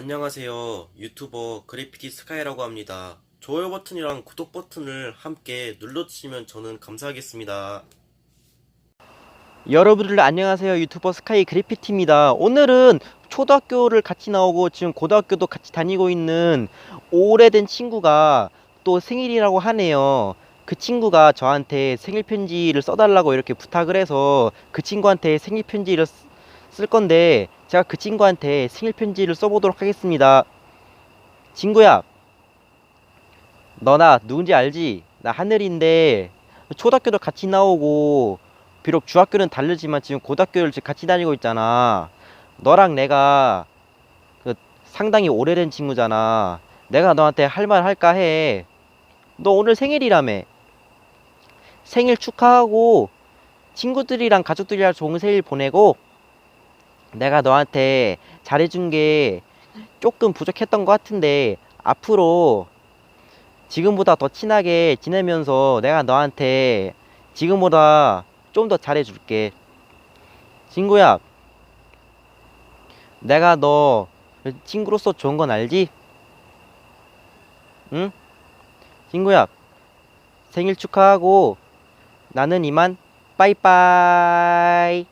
안녕하세요. 유튜버 그래피티 스카이라고 합니다. 좋아요 버튼이랑 구독 버튼을 함께 눌러주시면 저는 감사하겠습니다. 여러분들 안녕하세요 유튜버 스카이 그래피티입니다 오늘은 초등학교를 같이 나오고 지금 고등학교도 같이 다니고 있는 오래된 친구가 또 생일이라고 하네요 그 친구가 저한테 생일 편지를 써달라고 이렇게 부탁을 해서 그 친구한테 생일 편지를 쓰- 쓸 건데 제가 그 친구한테 생일 편지를 써보도록 하겠습니다 친구야 너나 누군지 알지? 나 하늘인데 초등학교도 같이 나오고 비록 중학교는 다르지만 지금 고등학교를 같이 다니고 있잖아. 너랑 내가 그 상당히 오래된 친구잖아. 내가 너한테 할 말 할까 해. 너 오늘 생일이라며. 생일 축하하고 친구들이랑 가족들이랑 좋은 생일 보내고 내가 너한테 잘해준 게 조금 부족했던 것 같은데 앞으로 지금보다 더 친하게 지내면서 내가 너한테 지금보다 좀 더 잘해줄게. 친구야, 내가 너 친구로서 좋은 건 알지? 응? 친구야, 생일 축하하고 나는 이만 빠이빠이.